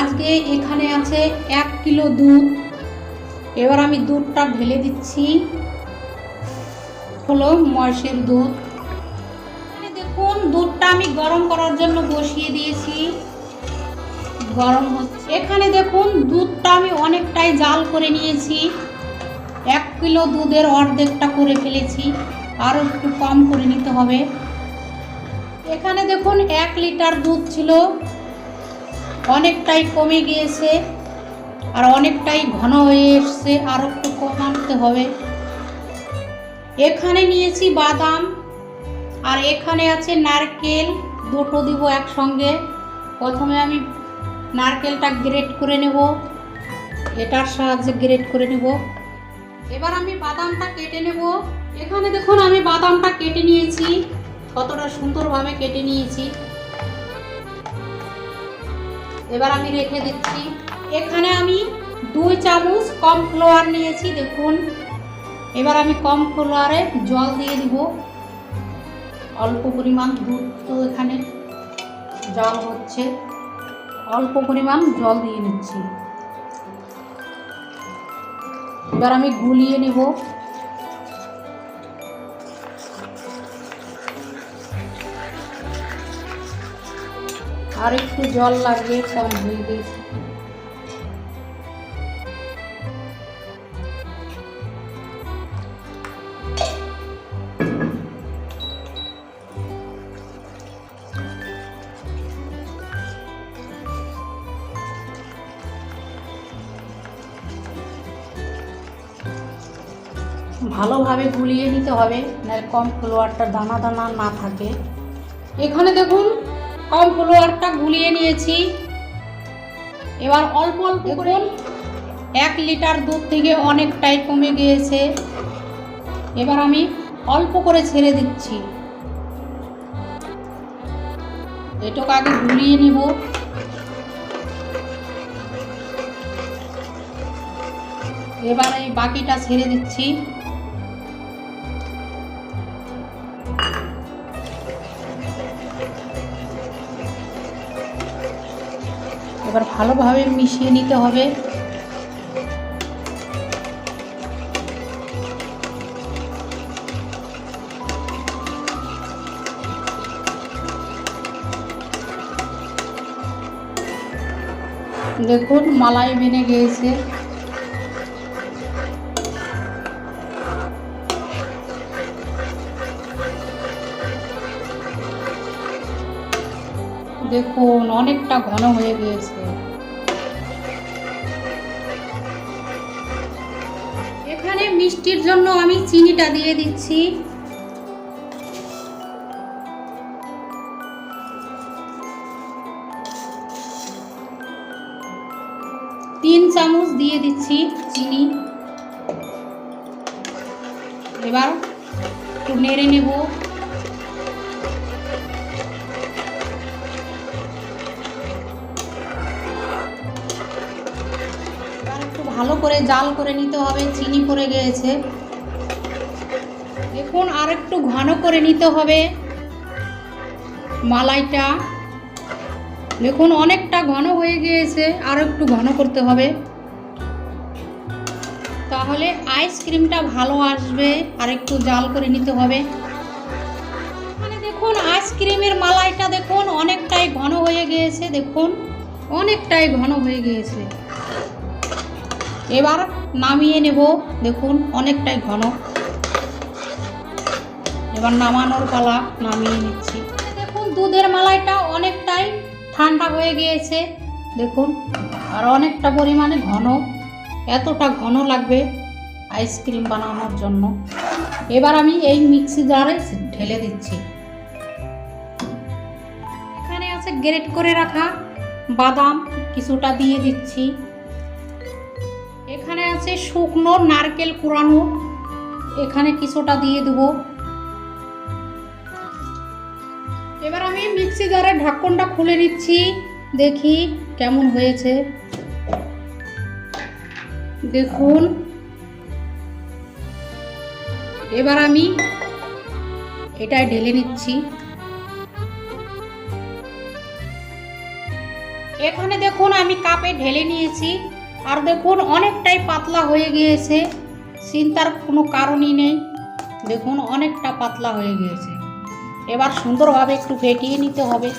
আজকে এখানে আছে এক কিলো দুধ। এবার আমি দুধটা ঢেলে দিচ্ছি। হলো মহেশের দুধ। দেখুন, দুধটা আমি গরম করার জন্য বসিয়ে দিয়েছি। গরম হচ্ছে। এখানে দেখুন, দুধটা আমি অনেকটাই জাল করে নিয়েছি। এক কিলো দুধের অর্ধেকটা করে ফেলেছি। আরও একটু কম করে নিতে হবে। এখানে দেখুন, এক লিটার দুধ ছিল অনেকটাই কমে গিয়েছে আর অনেকটাই ঘন হয়ে এসছে। আরও একটু কমাতে হবে। এখানে নিয়েছি বাদাম, আর এখানে আছে নারকেল। দুটো দিব একসঙ্গে। প্রথমে আমি নারকেলটা গ্রেট করে নেব। এটার সাহায্যে গ্রেট করে নেব। এবার আমি বাদামটা কেটে নেব। এখানে দেখুন, আমি বাদামটা কেটে নিয়েছি। কতটা সুন্দরভাবে কেটে নিয়েছি। এবার আমি রেখে দিচ্ছি। এখানে আমি দুই চামচ কম ফ্লোয়ার নিয়েছি, দেখুন। এবার আমি কম ফ্লোয়ারে জল দিয়ে দিব। অল্প পরিমাণ দুধ তো এখানে জল হচ্ছে। অল্প পরিমাণ জল দিয়ে নিচ্ছি। এবার আমি গুলিয়ে নেব। আর একটু জল লাগবে, কম হয়ে গেছে। ভালোভাবে গুলিয়ে নিতে হবে না কম ফ্লোয়ারটা দানা দানা না থাকে। এখানে দেখুন কম ফ্লোয়ারটা গুলিয়ে নিয়েছি। এবার অল্প অল্প করে এক লিটার দুধ থেকে অনেকটাই কমে গিয়েছে। এবার আমি অল্প করে ছেড়ে দিচ্ছি। এটাকে আগে গুলিয়ে নিব। এবার এই বাকিটা ছেড়ে দিচ্ছি। এবার ভালোভাবে মিশিয়ে নিতে হবে। দেখুন মালাই বেনে গিয়েছে। দেখুন অনেকটা ঘন হয়ে গিয়েছে। মিষ্টির জন্য আমি চিনিটা দিয়ে দিচ্ছি। তিন চামচ দিয়ে দিচ্ছি চিনি। এবার একটু নেড়ে নেব। ভালো করে জাল করে নিতে হবে, চিনি পড়ে গিয়েছে। দেখুন আর একটু ঘন করে নিতে হবে মালাইটা। দেখুন, অনেকটা ঘন হয়ে গিয়েছে আর একটু ঘন করতে হবে। তাহলে আইসক্রিমটা ভালো আসবে আর একটু জাল করে নিতে হবে। মানে দেখুন আইসক্রিমের মালাইটা দেখুন, অনেকটাই ঘন হয়ে গিয়েছে, দেখুন, অনেকটাই ঘন হয়ে গিয়েছে। এবার নামিয়ে নেব। দেখুন, অনেকটাই ঘন। এবার নামানোর পালা নামিয়ে নিচ্ছি। দেখুন, দুধের মালাইটা অনেকটাই ঠান্ডা হয়ে গিয়েছে। দেখুন, আর অনেকটা পরিমাণে ঘন। এতটা ঘন লাগবে আইসক্রিম বানানোর জন্য। এবার আমি এই মিক্সি জারে ঢেলে দিচ্ছি। এখানে আছে গ্রেট করে রাখা বাদাম, কিছুটা দিয়ে দিচ্ছি। আছে শুকনো নারকেল কুড়ানো। এখানে কিছুটা দিয়ে দেবো। এবার আমি মিক্সি জারের ঢাকনটা খুলে নিচ্ছি। দেখি কেমন হয়েছে। দেখুন। এবার আমি এটাই ঢেলে নিচ্ছি। এখানে দেখুন আমি কাপে ঢেলে নিয়েছি। আর দেখুন, অনেকটাই পাতলা হয়ে গিয়েছে। চিন্তার কোনো কারণই নেই। দেখুন, অনেকটা পাতলা হয়ে গিয়েছে। এবার সুন্দরভাবে একটু ফেটিয়ে নিতে হবে।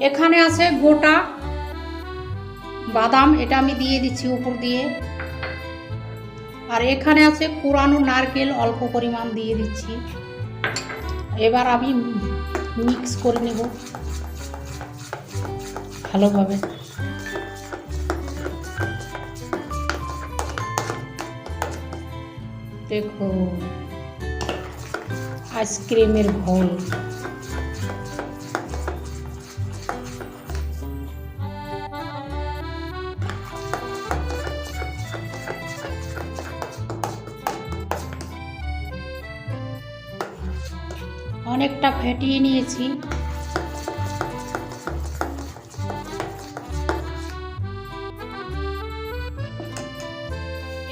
এখানে আছে গোটা বাদাম, এটা আমি দিয়ে দিচ্ছি উপর দিয়ে। আর এখানে আছে পুরানো নারকেল, অল্প পরিমাণ দিয়ে দিচ্ছি। এবার আমি মিক্স করে নেব। ভালোভাবে। দেখো আইসক্রিমের ঘোল। অনেকটা ফেটিয়ে নিয়েছি।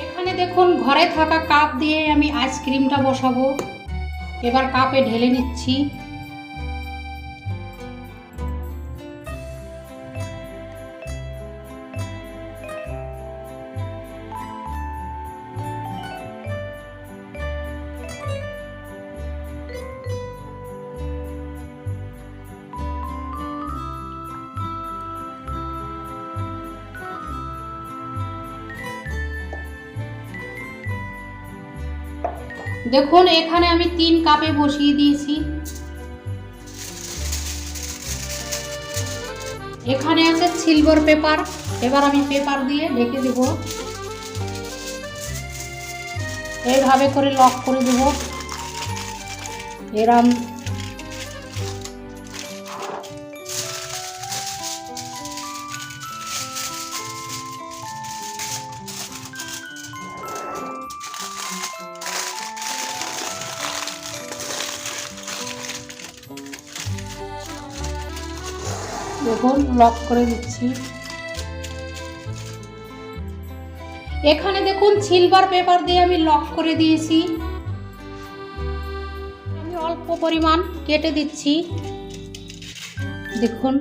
এখানে দেখুন, ঘরে থাকা কাপ দিয়ে আমি আইসক্রিমটা বসাবো। এবার কাপে ঢেলে নিচ্ছি। দেখুন, এখানে আমি তিন কাপে বসিয়ে দিয়েছি। এখানে আছে সিলভার পেপার এবার আমি পেপার দিয়ে ঢেকে দেব। এইভাবে করে লক করে দেব। এরম দেখুন লক করে দিচ্ছি। এখানে দেখুন সিলভার পেপার দিয়ে আমি লক করে দিয়েছি। আমি অল্প পরিমাণ কেটে দিচ্ছি। দেখুন।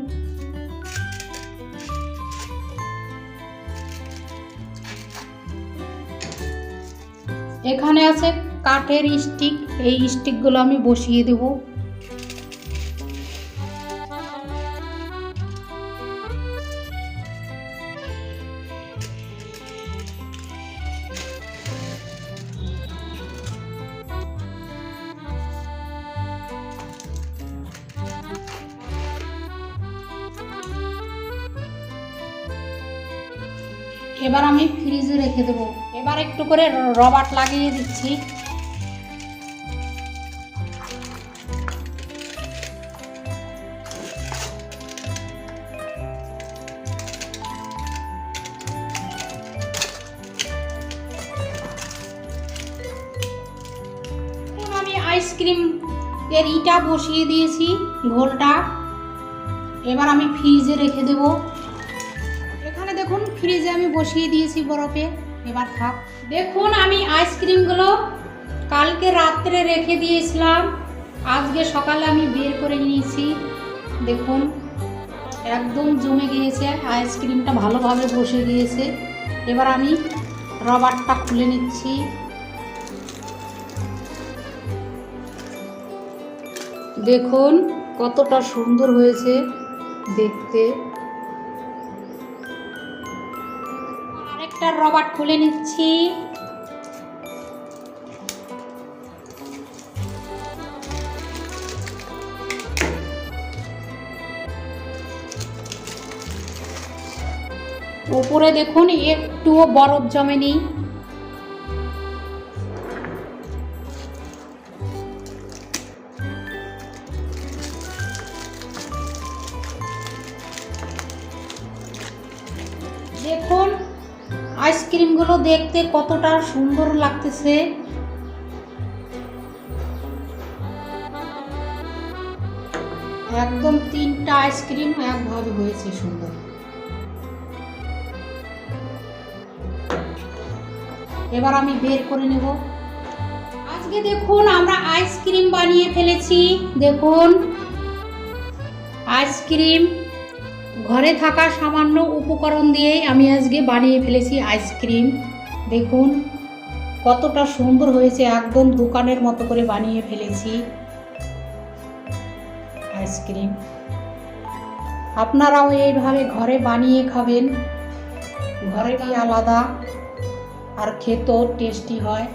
এখানে আছে কাঠের স্টিক এই স্টিকগুলো আমি বসিয়ে দেবো। এবার আমি ফ্রিজে রেখে দেবো। এবার একটু করে রবার্ট লাগিয়ে দিচ্ছি। আইসক্রিম এর ইটা বসিয়ে দিয়েছি, ঘোলটা। এবার আমি ফ্রিজে রেখে দেবো। ফ্রিজে আমি বসিয়ে দিয়েছি বরফে। এবার থাক। দেখুন, আমি আইসক্রিমগুলো কালকে রাত্রে রেখে দিয়েছিলাম। আজকে সকালে আমি বের করে নিয়েছি। দেখুন, একদম জমে গিয়েছে। আইসক্রিমটা ভালোভাবে বসে গিয়েছে। এবার আমি রবারটা খুলে নিচ্ছি। দেখুন, কতটা সুন্দর হয়েছে দেখতে। আরেকটা রবার্ট খুলে নিচ্ছি। উপরে দেখুন একটুও বরফ জমে দেখুন আইসক্রিমগুলো দেখতে কতটা সুন্দর লাগতেছে। একদম তিনটা আইসক্রিম একভাবে হয়েছে সুন্দর। এবার আমি বের করে নেব। আজ আজকে দেখুন আমরা আইসক্রিম বানিয়ে ফেলেছি। দেখুন, আইসক্রিম ঘরে থাকা সামান্য উপকরণ দিয়েই আমি আজকে বানিয়ে ফেলেছি আইসক্রিম। দেখুন, কতটা সুন্দর হয়েছে, একদম দোকানের মতো করে বানিয়ে ফেলেছি আইসক্রিম। আপনারাও এইভাবে ঘরে বানিয়ে খাবেন। ঘরে কি আলাদা, আর খেতেও টেস্টি হয়।